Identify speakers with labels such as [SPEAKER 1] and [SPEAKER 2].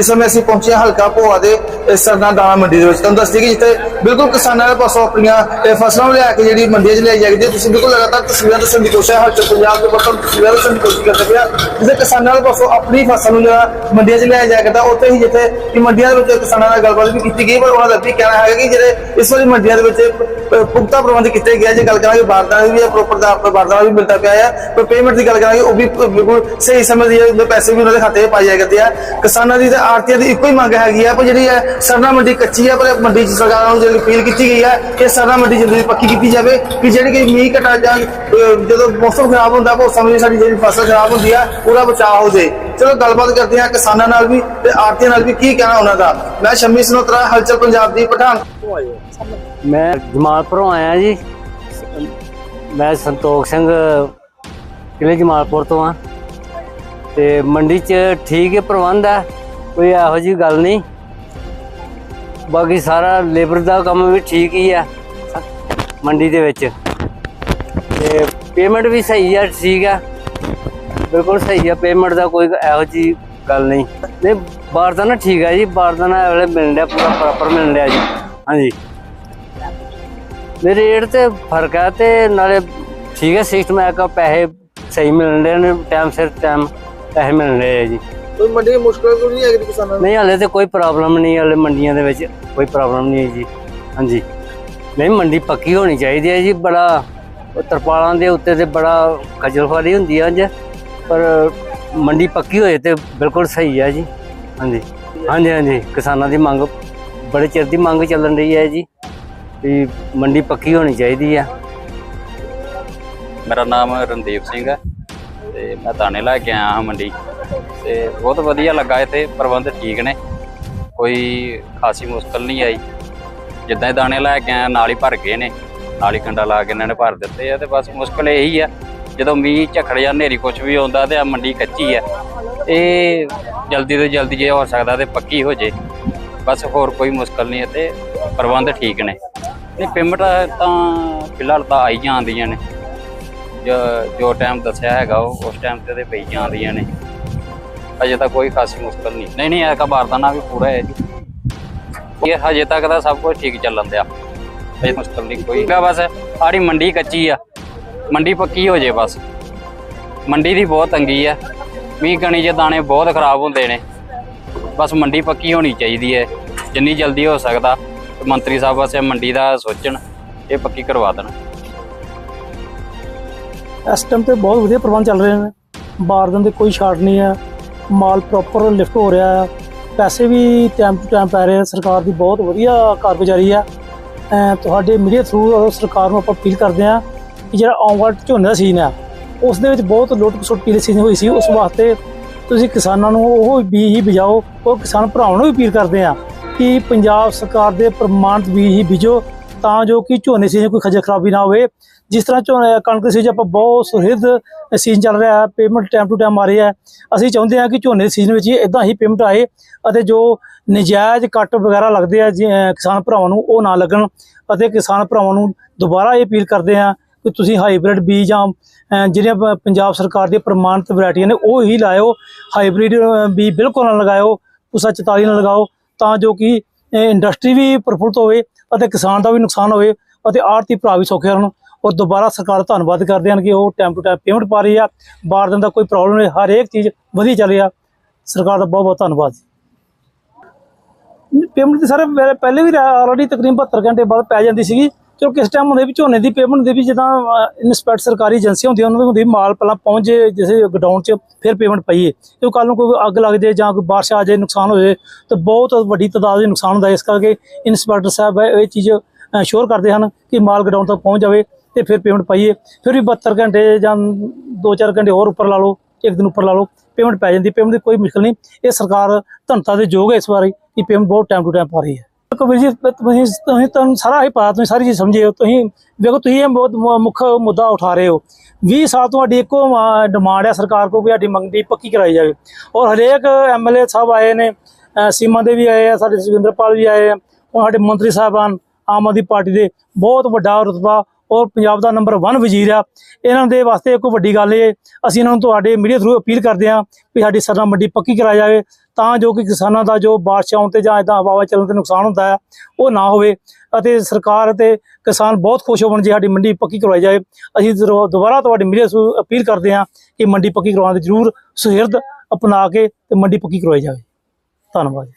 [SPEAKER 1] ਇਸ ਸਮੇਂ ਅਸੀਂ ਪਹੁੰਚੇ ਹਾਂ ਹਲਕਾ ਭੋਆ ਦੇ ਸਰਨਾ ਦਾਣਾ ਮੰਡੀ ਦੇ ਵਿੱਚ। ਤੁਹਾਨੂੰ ਦੱਸਦੀ ਕਿ ਜਿੱਥੇ ਬਿਲਕੁਲ ਕਿਸਾਨਾਂ ਦੇ ਪਾਸੋਂ ਆਪਣੀਆਂ ਫਸਲਾਂ ਨੂੰ ਲਿਆ ਕੇ ਜਿਹੜੀ ਮੰਡੀਆਂ 'ਚ ਲਿਆਈ ਜਾਂਦੀ ਹੈ। ਤੁਸੀਂ ਬਿਲਕੁਲ ਲਗਾਤਾਰ ਤਸਵੀਰਾਂ ਦੱਸਣ ਦੀ ਕੋਸ਼ਿਸ਼ ਹੈ, ਹਲਚਲ ਪੰਜਾਬ ਦੇ ਬਤਨ ਤਸਵੀਰਾਂ ਦੱਸਣ ਦੀ ਕੋਸ਼ਿਸ਼ ਕਰਦੇ ਪਿਆ ਜਿੱਥੇ ਕਿਸਾਨਾਂ ਦੇ ਪਾਸੋਂ ਆਪਣੀ ਫਸਲ ਨੂੰ ਜਿਹੜਾ ਮੰਡੀਆਂ 'ਚ ਲਿਆਇਆ ਜਾ ਕਰਦਾ, ਉੱਥੇ ਹੀ ਜਿੱਥੇ ਕਿ ਮੰਡੀਆਂ ਦੇ ਵਿੱਚ ਕਿਸਾਨਾਂ ਨਾਲ ਗੱਲਬਾਤ ਵੀ ਕੀਤੀ ਗਈ, ਪਰ ਉਹਨਾਂ ਦਾ ਵੀ ਕਹਿਣਾ ਹੈਗਾ ਕਿ ਜਿਹੜੇ ਇਸ ਵਾਰੀ ਮੰਡੀਆਂ ਦੇ ਵਿੱਚ ਪੁਖਤਾ ਪ੍ਰਬੰਧ ਕੀਤੇ ਗਿਆ ਜੇ ਗੱਲ ਕਰਾਂਗੇ ਬਾਰਦਾਨਾ ਦੀ ਵੀ ਪ੍ਰੋਪਰ ਦਾ ਬਾਰਦਾਨਾ ਵੀ ਮਿਲਦਾ ਪਿਆ ਹੈ ਪਰ ਪੇਮੈਂਟ ਦੀ ਗੱਲ ਕਰਾਂਗੇ, ਉਹ ਵੀ ਬਿਲਕੁਲ ਸਹੀ ਸਮੇਂ ਦੀ ਪੈਸੇ ਵੀ ਉਹਨਾਂ ਦੇ ਖਾਤੇ 'ਚ ਪਾਏ ਜਾ ਕਰਦੇ ਆ। ਕਿਸਾਨਾਂ ਦੀ ਤੇ ਆਰਤੀਆਂ ਦੀ ਇੱਕੋ ਹੀ ਮੰਗ ਹੈਗੀ ਆ ਪਰ ਜਿਹੜੀ ਹੈ ਸਰਨਾ ਮੰਡੀ ਕੱਚੀ ਹੈ ਪਰ ਮੰਡੀ 'ਚ ਸਰਕਾਰਾਂ ਨੂੰ ਜਿਹੜੀ ਅਪੀਲ ਕੀਤੀ ਗਈ ਹੈ ਕਿ ਸਰਨਾ ਮੰਡੀ ਜਲਦੀ ਪੱਕੀ ਕੀਤੀ ਜਾਵੇ ਕਿ ਜਿਹੜੀ ਕਿ ਮੀਂਹ ਘਟਾ ਜਾਂ ਜਦੋਂ ਮੌਸਮ ਖਰਾਬ ਹੁੰਦਾ ਉਹ ਸਮੇਂ ਸਾਡੀ ਜਿਹੜੀ ਫਸਲ ਖਰਾਬ ਹੁੰਦੀ ਆ ਉਹਦਾ ਬਚਾਅ ਹੋ ਜਾਏ। ਚਲੋ, ਗੱਲਬਾਤ ਕਰਦੇ ਹਾਂ ਕਿਸਾਨਾਂ ਨਾਲ ਵੀ ਤੇ ਆਰਤੀਆਂ ਨਾਲ ਵੀ ਕੀ ਕਹਿਣਾ ਉਹਨਾਂ ਦਾ। ਮੈਂ ਸ਼ਮੀ ਸਨੋਤਰਾ, ਹਲਚਲ ਪੰਜਾਬ ਦੀ ਪਠਾਨ।
[SPEAKER 2] ਮੈਂ ਜਮਾਲਪੁਰੋਂ ਆਇਆ ਜੀ। ਮੈਂ ਸੰਤੋਖ ਸਿੰਘ ਕਿਲੇ ਜਮਾਲਪੁਰ ਤੋਂ ਆ। ਤੇ ਮੰਡੀ 'ਚ ਠੀਕ ਹੈ ਪ੍ਰਬੰਧ ਹੈ ਕੋਈ ਇਹੋ ਜੀ ਗੱਲ ਨਹੀਂ। ਬਾਕੀ ਸਾਰਾ ਲੇਬਰ ਦਾ ਕੰਮ ਵੀ ਠੀਕ ਹੀ ਆ, ਮੰਡੀ ਦੇ ਵਿੱਚ। ਤੇ ਪੇਮੈਂਟ ਵੀ ਸਹੀ ਆ, ਠੀਕ ਆ। ਬਿਲਕੁਲ ਸਹੀ ਆ ਪੇਮੈਂਟ ਦਾ ਕੋਈ ਇਹੋ ਜੀ ਗੱਲ ਨਹੀਂ। ਨਹੀਂ ਨਾ ਠੀਕ ਆ ਜੀ ਬਾਰਦਾਨਾ ਇਹ ਵੇਲੇ ਮਿਲਣ ਡਿਆ, ਪੂਰਾ ਪ੍ਰੋਪਰ ਮਿਲ ਰਿਹਾ ਜੀ। ਹਾਂਜੀ। ਮੇਰੇ ਰੇਟ ਤੇ ਫ਼ਰਕ ਹੈ ਤੇ ਨਾਲੇ ਠੀਕ ਹੈ ਸਿਸਟਮ ਹੈ ਕਿ ਪੈਸੇ ਸਹੀ ਮਿਲਣ ਰਹੇ ਨੇ ਟਾਈਮ ਸਿਰ ਟਾਈਮ ਪੈਸੇ ਮਿਲਣ ਰਹੇ ਆ ਜੀ।
[SPEAKER 1] ਕੋਈ ਮੰਡੀ ਦੀ ਮੁਸ਼ਕਲ ਕੋਈ ਨਹੀਂ ਹੈਗੀ ਕਿਸਾਨਾਂ
[SPEAKER 2] ਨਹੀਂ ਹਲੇ ਤੇ ਕੋਈ ਪ੍ਰੋਬਲਮ ਨਹੀਂ ਹਲੇ ਮੰਡੀਆਂ ਦੇ ਵਿੱਚ ਕੋਈ ਪ੍ਰੋਬਲਮ ਨਹੀਂ ਹੈ ਜੀ। ਹਾਂਜੀ। ਨਹੀਂ ਮੰਡੀ ਪੱਕੀ ਹੋਣੀ ਚਾਹੀਦੀ ਹੈ ਜੀ ਬੜਾ ਉਹ ਤਰਪਾਲਾਂ ਦੇ ਉੱਤੇ ਤੇ ਬੜਾ ਖਜਲਖਵਾਰੀ ਹੁੰਦੀ ਹੈ ਅੱਜ ਪਰ ਮੰਡੀ ਪੱਕੀ ਹੋਏ ਤੇ ਬਿਲਕੁਲ ਸਹੀ ਹੈ ਜੀ। ਹਾਂਜੀ। ਹਾਂਜੀ ਹਾਂਜੀ। ਕਿਸਾਨਾਂ ਦੀ ਮੰਗ ਬੜੇ ਚਿਰ ਦੀ ਮੰਗ ਚੱਲਣ ਰਹੀ ਹੈ ਜੀ ਵੀ ਮੰਡੀ ਪੱਕੀ ਹੋਣੀ ਚਾਹੀਦੀ ਹੈ।
[SPEAKER 3] ਮੇਰਾ ਨਾਮ ਰਣਦੀਪ ਸਿੰਘ ਹੈ ਤੇ ਮੈਂ ਦਾਣੇ ਲੈ ਕੇ ਆਇਆ ਹਾਂ ਮੰਡੀ। ਤੇ ਬਹੁਤ ਵਧੀਆ ਲੱਗਾ ਇੱਥੇ ਪ੍ਰਬੰਧ ਠੀਕ ਨੇ। ਕੋਈ ਖਾਸੀ ਮੁਸ਼ਕਲ ਨਹੀਂ ਆਈ। ਜਿੱਦਾਂ ਹੀ ਦਾਣੇ ਲੈ ਕੇ ਆਇਆ ਨਾਲ ਹੀ ਭਰ ਗਏ ਨੇ। ਨਾਲ ਹੀ ਕੰਡਾ ਲਾ ਕੇ ਇਹਨਾਂ ਨੇ ਭਰ ਦਿੱਤੇ ਆ ਤੇ ਬਸ ਮੁਸ਼ਕਲ ਇਹੀ ਆ, ਜਦੋਂ ਮੀਂਹ ਝਖੜ ਜਾਂ ਹਨੇਰੀ ਕੁਝ ਵੀ ਆਉਂਦਾ ਤੇ ਆ ਮੰਡੀ ਕੱਚੀ ਆ, ਇਹ ਜਲਦੀ ਤੋਂ ਜਲਦੀ ਜੇ ਹੋ ਸਕਦਾ ਤੇ ਪੱਕੀ ਹੋ ਜੇ। ਬਸ ਹੋਰ ਕੋਈ ਮੁਸ਼ਕਲ ਨਹੀਂ ਹੈ ਤੇ ਪ੍ਰਬੰਧ ਠੀਕ ਨੇ। ਨਹੀਂ ਪੇਮੈਂਟ ਤਾਂ ਫਿਲਹਾਲ ਤਾਂ ਆਈ ਜਾਂਦੀਆਂ ਨੇ। ਜੋ ਟਾਈਮ ਦੱਸਿਆ ਹੈਗਾ ਉਹ, ਉਸ ਟਾਈਮ ਤੇ ਤੇ ਪਈ ਜਾਂਦੀਆਂ ਨੇ। ਅਜੇ ਤੱਕ ਕੋਈ ਖਾਸੀ ਮੁਸ਼ਕਲ ਨਹੀਂ। ਨਹੀਂ ਨਹੀਂ ਐਸਾ ਬਾਰਦਾਨਾ ਵੀ ਪੂਰਾ ਹੈ ਜੀ। ਇਹ ਹਜੇ ਤੱਕ ਤਾਂ ਸਭ ਕੁਝ ਠੀਕ ਚੱਲਣ ਦਿਆ। ਅਜੇ ਮੁਸ਼ਕਲ ਨਹੀਂ, ਕੋਈ ਹੈਗਾ ਬਸ ਆੜੀ ਮੰਡੀ ਕੱਚੀ ਆ। ਮੰਡੀ ਪੱਕੀ ਹੋ ਜੇ ਬਸ। ਮੰਡੀ ਦੀ ਬਹੁਤ ਤੰਗੀ ਆ। ਮੀਂਹ ਕਣੀ ਜੇ ਦਾਣੇ ਬਹੁਤ ਖਰਾਬ ਹੁੰਦੇ ਨੇ। ਬਸ ਮੰਡੀ ਪੱਕੀ ਹੋਣੀ ਚਾਹੀਦੀ ਹੈ। ਜਿੰਨੀ ਜਲਦੀ ਹੋ ਸਕਦਾ, ਮੰਤਰੀ ਸਾਹਿਬ ਵਾਸਤੇ ਮੰਡੀ ਦਾ ਸੋਚਣ, ਇਹ ਪੱਕੀ ਕਰਵਾ ਦੇਣ।
[SPEAKER 4] ਇਸ ਟਾਈਮ ਤੇ ਬਹੁਤ ਵਧੀਆ ਪ੍ਰਬੰਧ ਚੱਲ ਰਹੇ ਨੇ। ਬਾਰਦਨ ਦੇ ਕੋਈ ਸ਼ਾਰਟ ਨਹੀਂ ਹੈ। ਮਾਲ ਪ੍ਰੋਪਰ ਲਿਫਟ ਹੋ ਰਿਹਾ ਹੈ। ਪੈਸੇ ਵੀ ਟਾਈਮ ਟੂ ਟਾਈਮ ਪੈ ਰਹੇ ਆ। ਸਰਕਾਰ ਦੀ ਬਹੁਤ ਵਧੀਆ ਕਾਰਗੁਜ਼ਾਰੀ ਆ ਤੁਹਾਡੇ ਮੀਡੀਆ ਥਰੂ ਸਰਕਾਰ ਨੂੰ ਆਪਾਂ ਅਪੀਲ ਕਰਦੇ ਹਾਂ ਕਿ ਜਿਹੜਾ ਆਉਣ ਵਾਲਾ ਝੋਨੇ ਦਾ ਸੀਜ਼ਨ ਹੈ, ਉਸ ਦੇ ਵਿੱਚ ਬਹੁਤ ਲੁੱਟ ਖਸੁੱਟ ਪੀਲੇ ਸੀਜ਼ਨ ਹੋਈ ਸੀ। ਉਸ ਵਾਸਤੇ ਤੁਸੀਂ ਕਿਸਾਨਾਂ ਨੂੰ ਉਹ ਬੀਜ ਹੀ ਬਿਜਾਓ, ਉਹ ਕਿਸਾਨ ਭਰਾਵਾਂ ਨੂੰ ਵੀ ਅਪੀਲ ਕਰਦੇ ਆ ਕਿ ਪੰਜਾਬ ਸਰਕਾਰ ਦੇ ਪ੍ਰਮਾਣਿਤ ਬੀਜ ਹੀ ਬੀਜੋ। ਤਾਂ ਜੋ ਕਿ ਝੋਨੇ ਸੀਜ਼ਨ ਕੋਈ ਖੱਜਲ ਖਰਾਬੀ ਨਾ ਹੋਵੇ। ਜਿਸ ਤਰ੍ਹਾਂ ਝੋਨੇ ਕਣਕ ਦੇ ਸੀਜ਼ਨ ਆਪਾਂ ਬਹੁਤ ਸੁਹਿਰਦ ਸੀਜ਼ਨ ਚੱਲ ਰਿਹਾ ਹੈ ਪੇਮੈਂਟ ਟਾਈਮ ਟੂ ਟਾਈਮ ਆ ਰਹੀ ਹੈ। ਅਸੀਂ ਚਾਹੁੰਦੇ ਹਾਂ ਕਿ ਝੋਨੇ ਦੇ ਸੀਜ਼ਨ ਵਿੱਚ ਇਦਾਂ ਹੀ ਪੇਮੈਂਟ ਆਏ ਅਤੇ ਜੋ ਨਜਾਇਜ਼ ਕੱਟ ਵਗੈਰਾ ਲੱਗਦੇ ਆ ਜੀ, ਕਿਸਾਨ ਭਰਾਵਾਂ ਨੂੰ ਉਹ ਨਾ ਲੱਗਣ ਅਤੇ ਕਿਸਾਨ ਭਰਾਵਾਂ ਨੂੰ ਦੁਬਾਰਾ ਇਹ ਅਪੀਲ ਕਰਦੇ ਹਾਂ ਕਿ ਤੁਸੀਂ ਹਾਈਬ੍ਰਿਡ ਬੀਜ ਜਾਂ ਜਿਹੜੀਆਂ ਪੰਜਾਬ ਸਰਕਾਰ ਦੀਆਂ ਪ੍ਰਮਾਣਿਤ ਵੈਰਾਈਟੀਆਂ ਨੇ ਉਹ ਹੀ ਲਾਇਓ। ਹਾਈਬ੍ਰਿਡ ਬੀਜ ਬਿਲਕੁਲ ਨਾ ਲਗਾਇਓ ਉਸਾ 44 ਨਾ ਲਗਾਓ ਤਾਂ ਜੋ ਕਿ ਇੰਡਸਟਰੀ ਵੀ ਪ੍ਰਫੁੱਲਤ ਹੋਵੇ ਅਤੇ ਕਿਸਾਨ ਦਾ ਵੀ ਨੁਕਸਾਨ ਹੋਵੇ ਅਤੇ ਆੜਤੀ ਭਰਾ ਵੀ ਸੌਖੇ ਹੋਣ ਔਰ ਦੁਬਾਰਾ ਸਰਕਾਰ ਧੰਨਵਾਦ ਕਰਦੇ ਹਨ ਕਿ ਉਹ ਟਾਈਮ ਟੂ ਟਾਈਮ ਪੇਮੈਂਟ ਪਾ ਰਹੀ ਆ। ਬਾਰ ਦਿਨ ਦਾ ਕੋਈ ਪ੍ਰੋਬਲਮ ਨਹੀਂ, ਹਰ ਇੱਕ ਚੀਜ਼ ਵਧੀਆ ਚੱਲ ਰਹੀ। ਸਰਕਾਰ ਦਾ ਬਹੁਤ ਬਹੁਤ ਧੰਨਵਾਦ ਪੇਮੈਂਟ ਤੇ ਸਾਰੇ, ਪਹਿਲੇ ਵੀ ਆਲਰੇਡੀ ਤਕਰੀਬਨ 72 ਘੰਟੇ ਬਾਅਦ ਪੈ ਜਾਂਦੀ ਸੀਗੀ। ਚਲੋ ਕਿਸ ਟਾਈਮ ਹੁੰਦੇ ਵੀ ਝੋਨੇ ਦੀ ਪੇਮੈਂਟ ਦੇ ਵੀ ਜਿੱਦਾਂ ਇਨਸਪੈਕਟ ਸਰਕਾਰੀ ਏਜੰਸੀਆਂ ਹੁੰਦੀਆਂ, ਉਹਨਾਂ ਨੂੰ ਹੁੰਦੀ ਵੀ ਮਾਲ ਪਹਿਲਾਂ ਪਹੁੰਚ ਜੇ ਜਿਸੇ ਗਡਾਊਨ 'ਚ ਫਿਰ ਪੇਮੈਂਟ ਪਈਏ। ਕਿਉਂ ਕੱਲ ਨੂੰ ਕੋਈ ਅੱਗ ਲੱਗ ਜਾਏ ਜਾਂ ਕੋਈ ਬਾਰਿਸ਼ ਆ ਜਾਏ ਨੁਕਸਾਨ ਹੋ ਜਾਏ ਤਾਂ ਬਹੁਤ ਵੱਡੀ ਤਾਦਾਦ ਦੇ ਨੁਕਸਾਨ ਹੁੰਦਾ ਇਸ ਕਰਕੇ ਇਨਸਪੈਕਟਰ ਸਾਹਿਬ ਇਹ ਚੀਜ਼ ਸ਼ੋਰ ਕਰਦੇ ਹਨ ਕਿ ਮਾਲ ਗਡਾਊਨ ਤੱਕ ਪਹੁੰਚ ਜਾਵੇ ਤੇ ਫਿਰ ਪੇਮੈਂਟ ਪਾਈਏ। ਫਿਰ ਵੀ 72 ਘੰਟੇ ਜਾਂ 2-4 ਘੰਟੇ ਹੋਰ ਉੱਪਰ ਲਾ ਲਓ, ਇੱਕ ਦਿਨ ਉੱਪਰ ਲਾ ਲਓ ਪੇਮੈਂਟ ਪੈ ਜਾਂਦੀ ਪੇਮੈਂਟ ਦੀ ਕੋਈ ਮੁਸ਼ਕਲ ਨਹੀਂ। ਇਹ ਸਰਕਾਰ ਧੰਨਤਾ ਦੇ ਯੋਗ ਹੈ ਇਸ ਵਾਰੀ ਕਿ ਪੇਮੈਂਟ ਬਹੁਤ ਟਾਈਮ ਟੂ ਟਾਈਮ ਪਾ ਰਹੀ ਹੈ। ਕਬੀਰ ਜੀ ਤੁਸੀਂ ਤੁਸੀਂ ਤੁਹਾਨੂੰ ਸਾਰਾ ਹੀ ਪਤਾ ਤੁਸੀਂ ਸਾਰੀ ਚੀਜ਼ ਸਮਝੇ ਹੋ। ਤੁਸੀਂ ਵੇਖੋ ਤੁਸੀਂ ਇਹ ਬਹੁਤ ਮੁੱਖ ਮੁੱਦਾ ਉਠਾ ਰਹੇ ਹੋ। 20 ਸਾਲ ਤੋਂ ਸਾਡੀ ਇੱਕੋ ਡਿਮਾਂਡ ਹੈ ਸਰਕਾਰ ਕੋਲ ਵੀ ਸਾਡੀ ਮੰਗ ਦੀ ਪੱਕੀ ਕਰਾਈ ਜਾਵੇ। ਔਰ ਹਰੇਕ ਐਮਐਲਏ ਸਾਹਿਬ ਆਏ ਨੇ ਸੀਮਾ ਦੇ ਵੀ ਆਏ ਆ, ਸਾਡੇ ਸੁਖਿੰਦਰਪਾਲ ਵੀ ਆਏ ਆ, ਹੁਣ ਸਾਡੇ ਮੰਤਰੀ ਸਾਹਿਬਾਨ, ਆਮ ਆਦਮੀ ਪਾਰਟੀ ਦੇ ਬਹੁਤ ਵੱਡਾ ਰੁਤਬਾ ਔਰ ਪੰਜਾਬ ਦਾ ਨੰਬਰ 1 ਵਜ਼ੀਰ ਆ। ਇਹਨਾਂ ਦੇ ਵਾਸਤੇ ਇੱਕ ਵੱਡੀ ਗੱਲ ਇਹ, ਅਸੀਂ ਇਹਨਾਂ ਨੂੰ ਤੁਹਾਡੇ ਮੀਡੀਆ ਥਰੂ ਅਪੀਲ ਕਰਦੇ ਹਾਂ ਵੀ ਸਾਡੀ ਸਰਨਾ ਮੰਡੀ ਪੱਕੀ ਕਰਾਈ ਜਾਵੇ, ਤਾਂ ਜੋ ਕਿ ਕਿਸਾਨਾਂ ਦਾ ਜੋ ਬਾਰਿਸ਼ ਆਉਣ ਤੇ ਜਾਂ ਇਦਾਂ ਹਵਾ ਚੱਲਣ ਤੇ ਨੁਕਸਾਨ ਹੁੰਦਾ ਹੈ, ਉਹ ਨਾ ਹੋਵੇ ਅਤੇ ਸਰਕਾਰ ਅਤੇ ਕਿਸਾਨ ਬਹੁਤ ਖੁਸ਼ ਹੋਣ ਜੇ ਸਾਡੀ ਮੰਡੀ ਪੱਕੀ ਕਰਵਾਈ ਜਾਵੇ। ਅਸੀਂ ਜ਼ਰੂਰ ਦੁਬਾਰਾ ਤੁਹਾਡੇ ਮੀਡੀਆ ਥਰੂ ਅਪੀਲ ਕਰਦੇ ਹਾਂ ਕਿ ਮੰਡੀ ਪੱਕੀ ਕਰਵਾਉਣ ਦੀ ਜ਼ਰੂਰ ਸੁਹਿਰਦ ਅਪਣਾ ਕੇ ਤੇ ਮੰਡੀ ਪੱਕੀ ਕਰਵਾਈ ਜਾਵੇ। ਧੰਨਵਾਦ